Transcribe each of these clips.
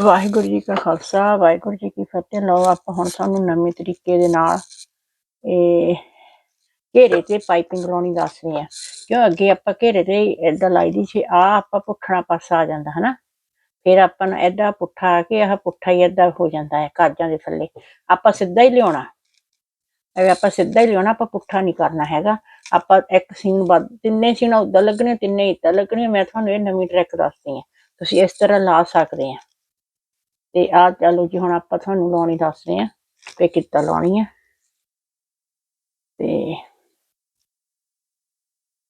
ਵਾਹਿਗੁਰੂ ਜੀ ਕਾ ਖਾਲਸਾ, ਵਾਹਿਗੁਰੂ ਜੀ ਕੀ ਫਤਿਹ। ਲਓ, ਆਪਾਂ ਹੁਣ ਸਾਨੂੰ ਨਵੇਂ ਤਰੀਕੇ ਦੇ ਨਾਲ ਇਹ ਘੇਰੇ ਤੇ ਪਾਈਪਿੰਗ ਲਾਉਣੀ ਦੱਸ ਰਹੇ ਆ ਕਿਉਂ? ਅੱਗੇ ਆਪਾਂ ਘੇਰੇ ਤੇ ਏਦਾਂ ਲਾਈ ਦੀ ਸੀ ਆ ਆਪਾਂ ਪੁੱਠਣਾ ਪਾਸਾ ਆ ਜਾਂਦਾ, ਹਨਾ? ਫਿਰ ਆਪਾਂ ਨੂੰ ਏਦਾਂ ਪੁੱਠਾ ਆ ਕੇ, ਆਹ ਪੁੱਠਾ ਹੀ ਏਦਾਂ ਹੋ ਜਾਂਦਾ ਹੈ, ਕਾਜਾਂ ਦੇ ਥੱਲੇ। ਆਪਾਂ ਸਿੱਧਾ ਹੀ ਲਿਆਉਣਾ। ਐਵੇਂ ਆਪਾਂ ਸਿੱਧਾ ਹੀ ਲਿਆਉਣਾ, ਆਪਾਂ ਪੁੱਠਾ ਨਹੀਂ ਕਰਨਾ ਹੈਗਾ। ਆਪਾਂ ਇੱਕ ਸੀਨ ਵੱਧ, ਤਿੰਨੇ ਸੀਨ ਉਦਾਂ ਲੱਗਣੇ, ਤਿੰਨੇ ਇੱਦਾਂ ਲੱਗਣੇ, ਮੈਂ ਤੁਹਾਨੂੰ ਇਹ ਨਵੀਂ ਟ੍ਰਿਕ ਦੱਸਦੀ ਹਾਂ। ਤੁਸੀਂ ਇਸ ਤਰ੍ਹਾਂ ਲਾ ਸਕਦੇ ਆ ਤੇ ਆ ਚਲੋ ਜੀ ਹੁਣ ਆਪਾਂ ਤੁਹਾਨੂੰ ਲਾਉਣੀ ਦੱਸਦੇ ਰਹੇ ਆ ਤੇ ਕਿੱਦਾਂ ਲਾਉਣੀ ਆ। ਤੇ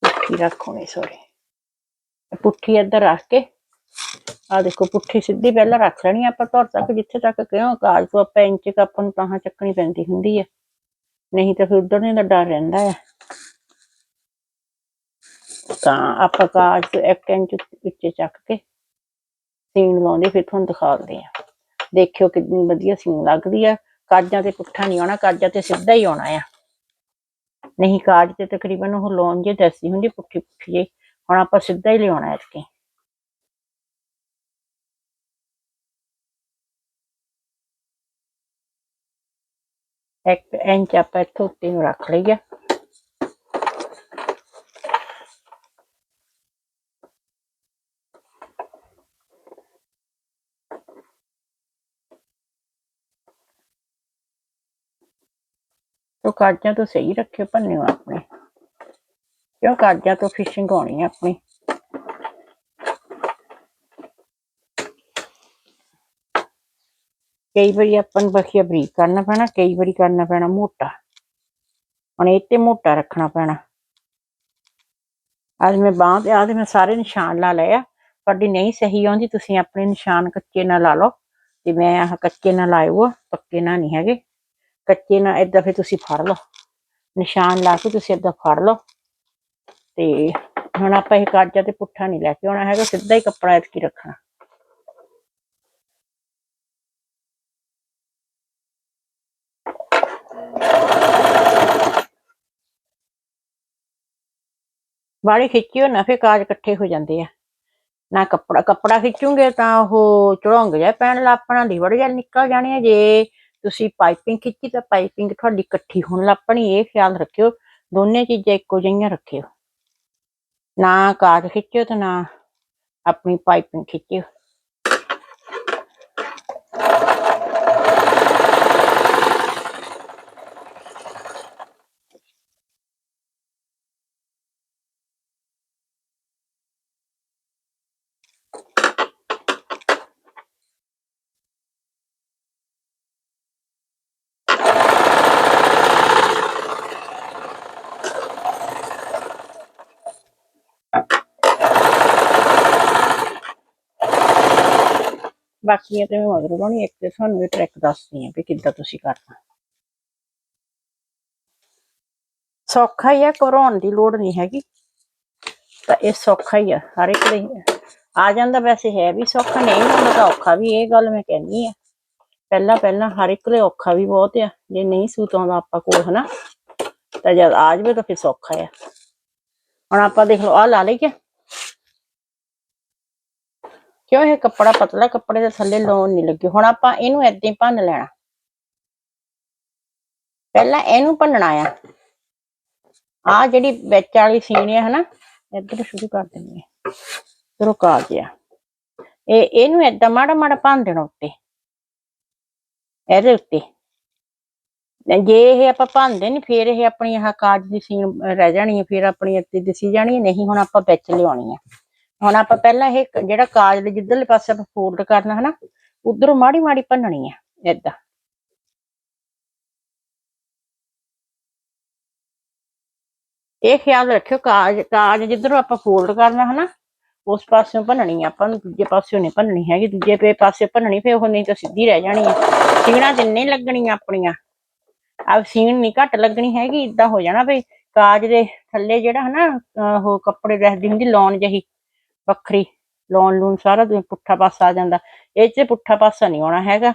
ਪੁੱਠੀ ਰੱਖੋਣੀ ਸੋਰੀ ਪੁੱਠੀ ਇੱਧਰ ਰੱਖ ਕੇ ਆ ਦੇਖੋ ਪੁੱਠੀ ਸਿੱਧੀ ਪਹਿਲਾਂ ਰੱਖ ਲੈਣੀ ਆ ਆਪਾਂ ਧੁਰ ਤੱਕ, ਜਿੱਥੇ ਤੱਕ ਕਿਉਂ ਕਾਜ ਤੋਂ ਆਪਾਂ ਇੰਚ ਕ ਆਪਾਂ ਨੂੰ ਤਾਂ ਚੱਕਣੀ ਪੈਂਦੀ ਹੁੰਦੀ ਹੈ ਨਹੀਂ ਤਾਂ ਫਿਰ ਉਧਰ ਦਾ ਡਰ ਰਹਿੰਦਾ ਹੈ ਤਾਂ ਆਪਾਂ ਕਾਜ ਤੋਂ ਇੱਕ ਇੰਚ ਵਿੱਚੇ ਚੱਕ ਕੇ, ਸੀਨ ਲਾਉਂਦੇ, ਫਿਰ ਤੁਹਾਨੂੰ ਦਿਖਾਉਂਦੇ ਆ। ਦੇਖਿਓ ਕਿੰਨੀ ਵਧੀਆ ਸੀਨ ਲੱਗਦੀ ਆ। ਕਾਜਾਂ ਤੇ ਪੁੱਠਾ ਨਹੀਂ ਆਉਣਾ, ਕਾਜਾਂ ਤੇ ਸਿੱਧਾ ਹੀ ਆਉਣਾ ਆ। ਨਹੀਂ, ਕਾਜ ਤੇ ਤਕਰੀਬਨ ਉਹ ਲਾਉਣ ਜੇ ਦੱਸਦੀ ਹੁੰਦੀ, ਪੁੱਠੀ ਪੁੱਠੀ ਜਿਹੀ। ਹੁਣ ਆਪਾਂ ਸਿੱਧਾ ਹੀ ਲਿਆਉਣਾ ਹੈ ਇਸਕੇ ਇੱਕ ਇੰਚ ਆਪਾਂ ਇੱਥੋਂ ਉੱਤੇ ਨੂੰ ਰੱਖ ਲਈਏ। ਤੋ ਕਾਜਾਂ ਤੋਂ ਸਹੀ ਰੱਖਿਓ ਭੰਨਿਓ ਆਪਣੇ ਕਿਉਂ ਕਾਜਾਂ ਤੋਂ ਫਿਸ਼ਿੰਗ ਆਉਣੀ ਹੈ ਆਪਣੀ ਕਈ ਵਾਰੀ ਆਪਾਂ ਨੂੰ ਬਖੀਆ ਬਰੀਕ ਕਰਨਾ ਪੈਣਾ ਕਈ ਵਾਰੀ ਕਰਨਾ ਪੈਣਾ ਮੋਟਾ ਹੁਣ ਇਹ ਤੇ ਮੋਟਾ ਰੱਖਣਾ ਪੈਣਾ ਅੱਜ ਮੈਂ ਬਾਂਹ ਤੇ ਆਹ ਤੇ ਮੈਂ ਸਾਰੇ ਨਿਸ਼ਾਨ ਲਾ ਲਏ ਆ ਤੁਹਾਡੀ ਨਹੀਂ ਸਹੀ ਆਉਂਦੀ ਤੁਸੀਂ ਆਪਣੇ ਨਿਸ਼ਾਨ ਕੱਚੇ ਨਾਲ ਲਾ ਲਓ ਤੇ ਮੈਂ ਆਹ ਕੱਚੇ ਨਾਲ ਲਾਏ ਹੋਆ ਪੱਕੇ ਨਾਲ ਨਹੀਂ ਹੈਗੇ ਕੱਚੇ ਨਾਲ ਏਦਾਂ ਫਿਰ ਤੁਸੀਂ ਫੜ ਲਓ। ਨਿਸ਼ਾਨ ਲਾ ਕੇ ਤੁਸੀਂ ਏਦਾਂ ਫੜ ਲਓ। ਤੇ ਹੁਣ ਆਪਾਂ ਇਹ ਕਾਜਾਂ ਤੇ ਪੁੱਠਾ ਨਹੀਂ ਲੈ ਕੇ ਆਉਣਾ ਹੈਗਾ, ਸਿੱਧਾ ਹੀ ਕੱਪੜਾ ਇਤਕੀ ਰੱਖਣਾ। ਬਾੜੀ ਖਿੱਚਿਓ ਨਾ ਫੇ ਕਾਜ ਇਕੱਠੇ ਹੋ ਜਾਂਦੇ ਆ। ਨਾ ਕੱਪੜਾ ਕੱਪੜਾ ਖਿੱਚੂਗੇ ਤਾਂ ਉਹ ਚੜੋਂਗ ਜਾ ਪੈਣ, ਲੱਪਣਾ ਦੀ ਵੜ ਜਾ ਨਿਕਲ ਜਾਣੀ ਹੈ ਜੇ ਤੁਸੀਂ ਪਾਈਪਿੰਗ ਖਿੱਚੀ ਤਾਂ ਪਾਈਪਿੰਗ ਤੁਹਾਡੀ ਇਕੱਠੀ ਹੋਣ ਲੱਪਣੀ ਇਹ ਖਿਆਲ ਰੱਖਿਓ, ਦੋਨੇ ਚੀਜ਼ਾਂ ਇੱਕੋ ਜਿਹੀਆਂ ਰੱਖਿਓ। ਨਾ ਕਾਜ ਖਿੱਚਿਓ ਤੇ ਨਾ ਆਪਣੀ ਪਾਈਪਿੰਗ ਖਿੱਚਿਓ। ਬਾਕੀਆਂ ਤੇ ਮੈਂ ਮਗਰ ਲਾਉਣੀ ਇੱਕ ਤੇ ਤੁਹਾਨੂੰ ਇਹ ਟ੍ਰਿਕ ਦੱਸਦੀ ਆ ਵੀ ਕਿੱਦਾਂ ਤੁਸੀਂ ਕਰਨਾ। ਸੌਖਾ ਹੀ ਆ ਘਬਰਾਉਣ ਦੀ ਲੋੜ ਨਹੀਂ ਹੈਗੀ। ਤਾਂ ਇਹ ਸੌਖਾ ਹੀ ਆ, ਹਰ ਇੱਕ ਦੇ ਆ ਜਾਂਦਾ ਵੈਸੇ ਹੈ ਵੀ ਸੌਖਾ, ਨਹੀਂ ਹੁੰਦਾ ਤਾਂ ਔਖਾ ਵੀ, ਇਹ ਗੱਲ ਮੈਂ ਕਹਿੰਦੀ ਆ। ਪਹਿਲਾਂ ਪਹਿਲਾਂ ਹਰ ਇੱਕ ਲਈ ਔਖਾ ਵੀ ਬਹੁਤ ਆ, ਜੇ ਨਹੀਂ ਸੂਤ ਆਉਂਦਾ ਆਪਾਂ ਕੋਲ, ਹਨਾ। ਤਾਂ ਜਦ ਆ ਜਾਵੇ ਤਾਂ ਫਿਰ ਸੌਖਾ ਆ। ਹੁਣ ਆਪਾਂ ਦੇਖ ਲਓ ਆ ਲਾ ਲਈ ਕਿ ਕਿਉਂ ਇਹ ਕੱਪੜਾ ਪਤਲਾ, ਕੱਪੜੇ ਦੇ ਥੱਲੇ ਲਾਉਣ ਨਹੀਂ ਲੱਗੇ? ਹੁਣ ਆਪਾਂ ਇਹਨੂੰ ਏਦਾਂ ਹੀ ਭੰਨ ਲੈਣਾ। ਪਹਿਲਾਂ ਇਹਨੂੰ ਭੰਨਣਾ ਆ। ਆ ਜਿਹੜੀ ਵਿੱਚ ਵਾਲੀ ਸੀਨ ਹੈ ਹਨਾ, ਇੱਧਰ ਸ਼ੁਰੂ ਕਰ ਦਿੰਦੇ ਆ। ਇਧਰੋਂ ਕਾ ਗਿਆ। ਇਹ, ਇਹਨੂੰ ਏਦਾਂ ਮਾੜਾ ਮਾੜਾ ਭੰਨ ਦੇਣਾ ਉੱਤੇ। ਇਹਦੇ ਉੱਤੇ। ਜੇ ਇਹ ਆਪਾਂ ਭੰਨਦੇ ਨਹੀਂ, ਫੇਰ ਇਹ ਆਪਣੀ ਆਹ ਕਾਜ ਦੀ ਸੀਨ ਰਹਿ ਜਾਣੀ ਹੈ ਫੇਰ ਆਪਣੀ ਇੱਥੇ ਦਿਸੀ ਜਾਣੀ ਨਹੀਂ ਹੁਣ ਆਪਾਂ ਵਿੱਚ ਲਿਆਉਣੀ ਹੈ ਹੁਣ ਆਪਾਂ ਪਹਿਲਾਂ ਇਹ ਜਿਹੜਾ ਕਾਜ ਦੇ ਜਿੱਧਰਲੇ ਪਾਸੇ ਆਪਾਂ ਫੋਲਡ ਕਰਨਾ ਹਨਾ, ਉਧਰੋਂ ਮਾੜੀ ਮਾੜੀ ਭੰਨਣੀ ਆ, ਏਦਾਂ। ਇਹ ਖਿਆਲ ਰੱਖਿਓ, ਕਾਜ ਕਾਜ ਜਿੱਧਰੋਂ ਆਪਾਂ ਫੋਲਡ ਕਰਨਾ ਹਨਾ, ਉਸ ਪਾਸਿਓਂ ਭੰਨਣੀ ਆ ਆਪਾਂ ਨੂੰ ਦੂਜੇ ਪਾਸਿਓਂ ਨਹੀਂ ਭੰਨਣੀ ਹੈਗੀ, ਦੂਜੇ ਪੇ ਪਾਸੇ ਭੰਨਣੀ ਫੇ ਉਹ ਨਹੀਂ ਤਾਂ ਸਿੱਧੀ ਰਹਿ ਜਾਣੀ ਹੈ ਸੀਣਾ ਜਿੰਨੇ ਲੱਗਣੀਆਂ ਆਪਣੀਆਂ ਆ ਸੀਣ ਨਹੀਂ ਘੱਟ ਲੱਗਣੀ ਹੈਗੀ ਇਦਾਂ ਹੋ ਜਾਣਾ ਵੀ ਕਾਜ ਦੇ ਥੱਲੇ ਜਿਹੜਾ ਹਨਾ, ਅਹ ਉਹ ਕੱਪੜੇ ਰਹਿਦੀ ਹੁੰਦੀ ਲੌਨ ਜਹੀ ਵੱਖਰੀ ਲੌਨ ਲੂਨ ਸਾਰਾ ਦਿਨ ਪੁੱਠਾ ਪਾਸਾ ਆ ਜਾਂਦਾ। ਇਹ 'ਚ ਪੁੱਠਾ ਪਾਸਾ ਨਹੀਂ ਆਉਣਾ ਹੈਗਾ।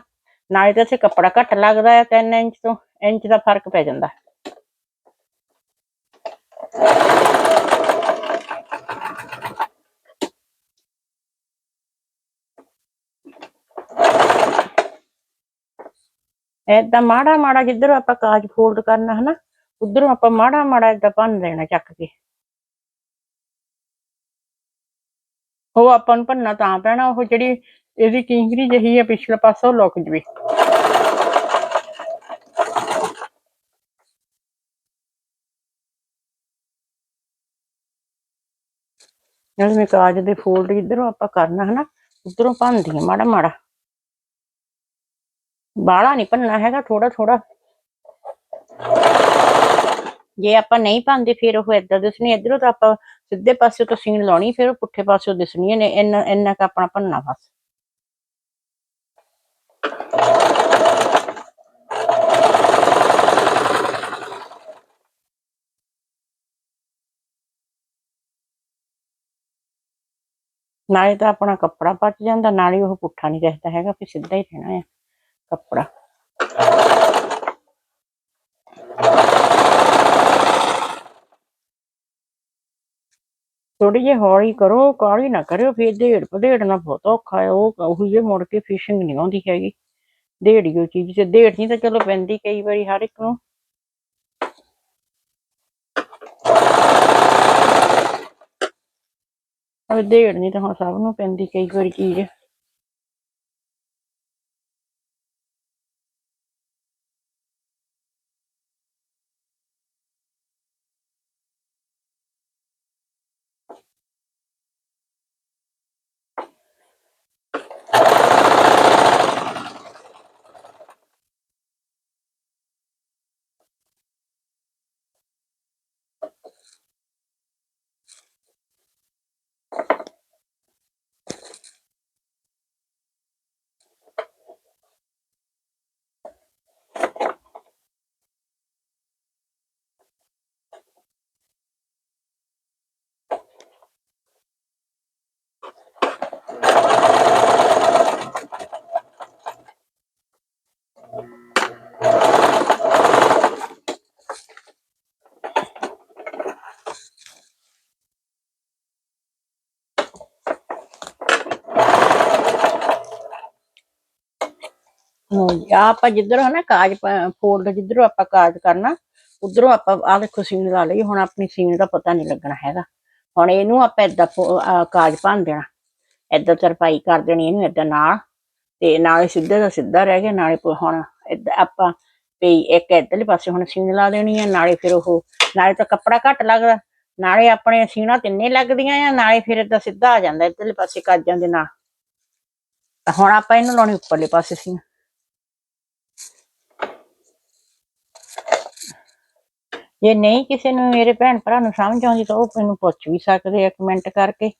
ਨਾਲੇ ਤਾਂ ਇੱਥੇ ਕੱਪੜਾ ਘੱਟ ਲੱਗਦਾ ਹੈ 3 ਇੰਚ ਤੋਂ, ਇੰਚ ਦਾ ਫ਼ਰਕ ਪੈ ਜਾਂਦਾ। ਏਦਾਂ ਮਾੜਾ ਮਾੜਾ ਜਿੱਧਰੋਂ ਆਪਾਂ ਕਾਜ ਫੋਲਡ ਕਰਨਾ ਹਨਾ, ਉਧਰੋਂ ਆਪਾਂ ਮਾੜਾ ਮਾੜਾ ਏਦਾਂ ਭੰਨ ਦੇਣਾ ਚੱਕ ਕੇ। ਉਹ ਆਪਾਂ ਨੂੰ ਭੰਨਾ ਤਾਂ ਪੈਣਾ, ਉਹ ਜਿਹੜੀ ਇਹਦੀ ਕਿੰਗਰੀ ਜਹੀ ਹੈ ਪਿਛਲਾ ਪਾਸਾ, ਉਹ ਲੁਕ ਜਵੇ। ਨਾਲ ਮੈਂ ਕਾਜ ਦੇ ਫੋਲਡ ਜਿੱਧਰੋਂ ਆਪਾਂ ਕਰਨਾ ਹਨਾ, ਉਧਰੋਂ ਭੰਨਦੀ ਆ ਮਾੜਾ ਮਾੜਾ ਬਾਹਲਾ ਨਹੀਂ ਭੰਨਣਾ ਹੈਗਾ ਥੋੜਾ ਥੋੜਾ ਜੇ ਆਪਾਂ ਨਹੀਂ ਪਾਉਂਦੇ ਫਿਰ ਉਹ ਏਦਾਂ ਦਿਸਣੀ, ਇਧਰੋਂ ਤਾਂ ਆਪਾਂ ਸਿੱਧੇ ਪਾਸੇ ਤੋਂ ਸੀਨ ਲਾਉਣੀ, ਫਿਰ ਉਹ ਪੁੱਠੇ ਪਾਸੇ ਦਿਸਣੀ ਨੇ, ਇੰਨਾ ਇੰਨਾ ਕ ਆਪਣਾ ਭੰਨਾ ਬਸ। ਨਾਲੇ ਤਾਂ ਆਪਣਾ ਕੱਪੜਾ ਪੱਟ ਜਾਂਦਾ, ਨਾਲੇ ਉਹ ਪੁੱਠਾ ਨਹੀਂ ਰਹਿੰਦਾ ਹੈਗਾ, ਫਿਰ ਸਿੱਧਾ ਹੀ ਰਹਿਣਾ ਹੈ ਕੱਪੜਾ। ਥੋੜੀ ਜਿਹੀ ਹੌਲੀ ਕਰੋ, ਕਾਹਲੀ ਨਾ ਕਰਿਓ, ਫਿਰ ਢੇੜ ਭਦੇੜਨਾ ਬਹੁਤ ਔਖਾ ਹੈ, ਉਹ ਉਹ ਜੇ ਮੁੜ ਕੇ ਫਿਸ਼ਿੰਗ ਨਹੀਂ ਆਉਂਦੀ ਹੈਗੀ। ਢੇੜੀਓ ਚੀਜ਼ ਤੇ ਢੇੜਨੀ ਤਾਂ ਚਲੋ ਪੈਂਦੀ ਕਈ ਵਾਰੀ ਹਰ ਇੱਕ ਨੂੰ। ਉਹ ਢੇੜਨੀ ਤਾਂ ਹੁਣ ਸਭ ਨੂੰ ਪੈਂਦੀ ਕਈ ਵਾਰੀ ਚੀਜ਼। ਹਾਂਜੀ ਆਹ ਆਪਾਂ ਜਿੱਧਰੋਂ ਹਨਾ ਕਾਜ ਫੋਲਡ ਜਿੱਧਰੋਂ ਆਪਾਂ ਕਾਜ ਕਰਨਾ, ਉਧਰੋਂ ਆਪਾਂ ਆਹ ਦੇਖੋ ਸੀਨ ਲਾ ਲਈ ਹੁਣ ਆਪਣੀ ਸੀਨ ਦਾ ਪਤਾ ਨਹੀਂ ਲੱਗਣਾ ਹੈਗਾ। ਹੁਣ ਇਹਨੂੰ ਆਪਾਂ ਏਦਾਂ ਕਾਜ ਭੰਨ ਦੇਣਾ। ਏਦਾਂ ਤਰਪਾਈ ਕਰ ਦੇਣੀ ਇਹਨੂੰ ਏਦਾਂ ਨਾਲ, ਤੇ ਨਾਲੇ ਸਿੱਧੇ ਦਾ ਸਿੱਧਾ ਰਹਿ ਗਿਆ, ਨਾਲੇ ਹੁਣ ਏਦਾਂ ਆਪਾਂ ਵੀ ਇੱਕ ਇੱਧਰਲੇ ਪਾਸੇ ਹੁਣ ਸੀਨ ਲਾ ਦੇਣੀ ਹੈ ਨਾਲੇ ਫਿਰ ਉਹ, ਨਾਲੇ ਤਾਂ ਕੱਪੜਾ ਘੱਟ ਲੱਗਦਾ। ਨਾਲੇ ਆਪਣੇ ਸੀਣਾ ਤਿੰਨੇ ਲੱਗਦੀਆਂ ਆ, ਨਾਲੇ ਫਿਰ ਏਦਾਂ ਸਿੱਧਾ ਆ ਜਾਂਦਾ ਇੱਧਰਲੇ ਪਾਸੇ ਕਾਜਾਂ ਦੇ ਨਾਲ। ਹੁਣ ਆਪਾਂ ਇਹਨੂੰ ਲਾਉਣੀ ਉੱਪਰਲੇ ਪਾਸੇ ਸੀਨ ਜੇ ਨਹੀਂ ਕਿਸੇ ਨੂੰ ਮੇਰੇ ਭੈਣ ਭਰਾ ਨੂੰ ਸਮਝ ਆਉਂਦੀ ਤਾਂ ਉਹ ਮੈਨੂੰ ਪੁੱਛ ਵੀ ਸਕਦੇ ਆ ਕਮੈਂਟ ਕਰਕੇ।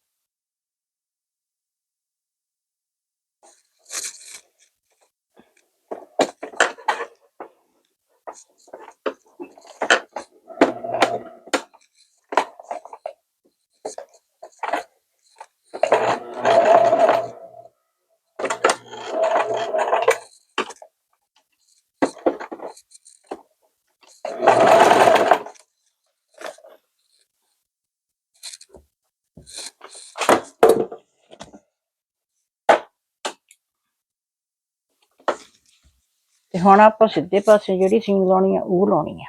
ਤੇ ਹੁਣ ਆਪਾਂ ਸਿੱਧੇ ਪਾਸੇ ਜਿਹੜੀ ਸੀਨ ਲਾਉਣੀ ਆ, ਉਹ ਲਾਉਣੀ ਆ।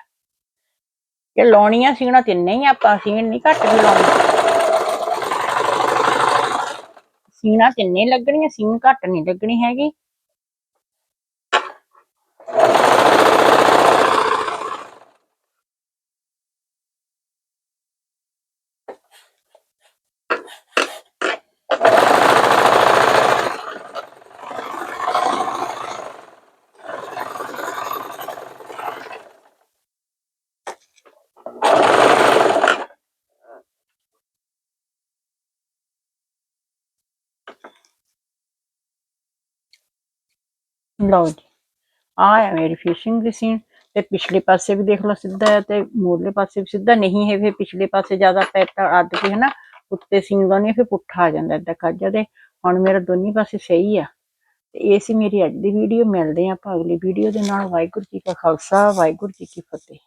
ਇਹ ਲਾਉਣੀ ਆ ਸੀਣਾ ਤਿੰਨੇ ਹੀ ਆਪਾਂ ਸੀਣ ਨਹੀਂ ਘੱਟ ਵੀ ਲਾਉਣੀ। ਸੀਣਾ ਤਿੰਨੇ ਲੱਗਣੀਆਂ ਸੀਣ ਘੱਟ ਨਹੀਂ ਲੱਗਣੀ ਹੈਗੀ। ਲਓ ਜੀ। ਆ ਹੈ ਮੇਰੀ ਫਿਸ਼ਿੰਗ ਦੀ ਸੀਨ ਤੇ ਪਿਛਲੇ ਪਾਸੇ ਵੀ ਦੇਖ ਲਓ ਸਿੱਧਾ ਹੈ ਤੇ ਮੂਰਲੇ ਪਾਸੇ ਵੀ ਸਿੱਧਾ ਨਹੀਂ ਹੈ। ਫਿਰ ਪਿਛਲੇ ਪਾਸੇ ਜ਼ਿਆਦਾ ਪੈਟਾ ਅੱਧ ਕੇ ਹਨਾ ਉੱਤੇ ਸੀਨ ਲਾਉਣੀ ਫਿਰ ਪੁੱਠਾ ਆ ਜਾਂਦਾ ਏਦਾਂ ਕਾਜਾ ਤੇ ਹੁਣ ਮੇਰਾ ਦੋਨੀ ਪਾਸੇ ਸਹੀ ਆ। ਤੇ ਇਹ ਸੀ ਮੇਰੀ ਅੱਜ ਦੀ ਵੀਡੀਓ ਮਿਲਦੇ ਹਾਂ ਆਪਾਂ ਅਗਲੀ ਵੀਡੀਓ ਦੇ ਨਾਲ। ਵਾਹਿਗੁਰੂ ਜੀ ਕਾ ਖਾਲਸਾ, ਵਾਹਿਗੁਰੂ ਜੀ ਕੀ ਫਤਿਹ।